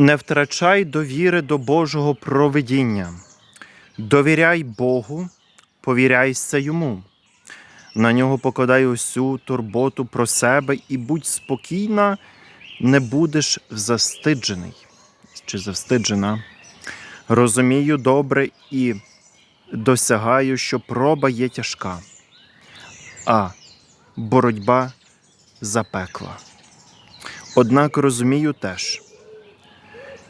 Не втрачай довіри до Божого провидіння. Довіряй Богу, повіряйся йому. На нього покладай усю турботу про себе і будь спокійна, не будеш застиджений чи завстиджена. Розумію добре і досягаю, що проба є тяжка, а боротьба запекла. Однак розумію теж,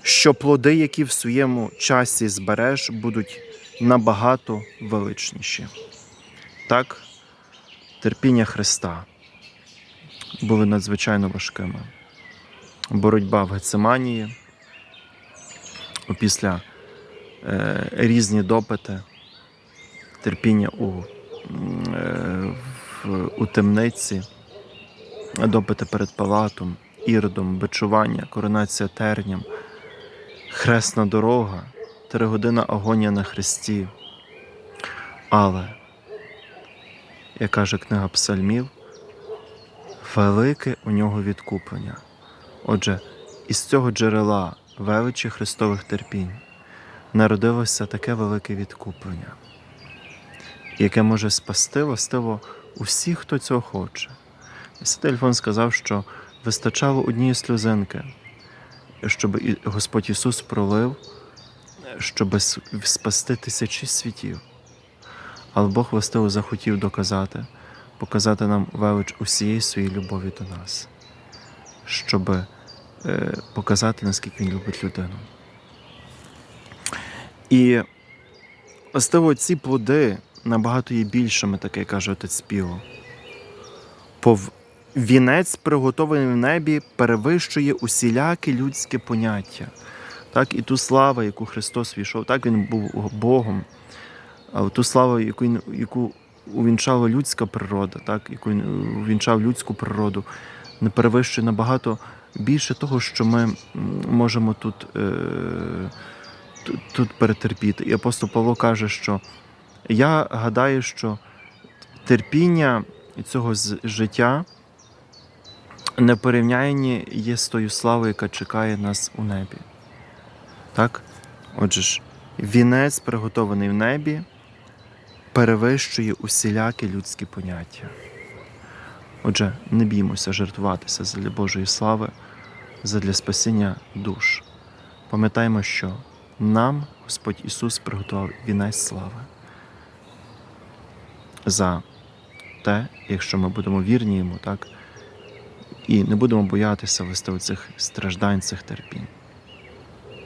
що плоди, які в своєму часі збереш, будуть набагато величніші. Так, терпіння Христа були надзвичайно важкими. Боротьба в Гециманії, після е, різні допити, терпіння у, е, в, у темниці, допити перед палатом, іродом, бичування, коронація терням, хресна дорога, три години агонія на хресті. Але, як каже книга Псальмів, велике у нього відкуплення. Отже, із цього джерела величі Христових терпінь народилося таке велике відкуплення, яке може спасти властиво усіх, хто цього хоче. І Альфон сказав, що вистачало однієї сльозинки, щоб Господь Ісус пролив, щоб спасти тисячі світів. Але Бог властиво захотів доказати, показати нам велич усієї своєї любові до нас, щоб е, показати, наскільки Він любить людину. І властиво ці плоди набагато є більшими, таке каже отець Співо. Пов... Вінець, приготований в небі, перевищує усіляке людське поняття. Так, і ту славу, яку Христос війшов, так Він був Богом, а ту славу, яку, яку увінчала людська природа, так, яку він увінчав людську природу, не перевищує набагато більше того, що ми можемо тут, е, тут, перетерпіти. І апостол Павло каже, що я гадаю, що терпіння цього життя не порівнянні є з тою славою, яка чекає нас у небі. Так? Отже ж, вінець, приготований в небі, перевищує усілякі людські поняття. Отже, не біймося жертвуватися задля Божої слави, задля спасіння душ. Пам'ятаємо, що нам Господь Ісус приготував вінець слави. За те, якщо ми будемо вірні йому, так, і не будемо боятися вести цих страждань, цих терпінь.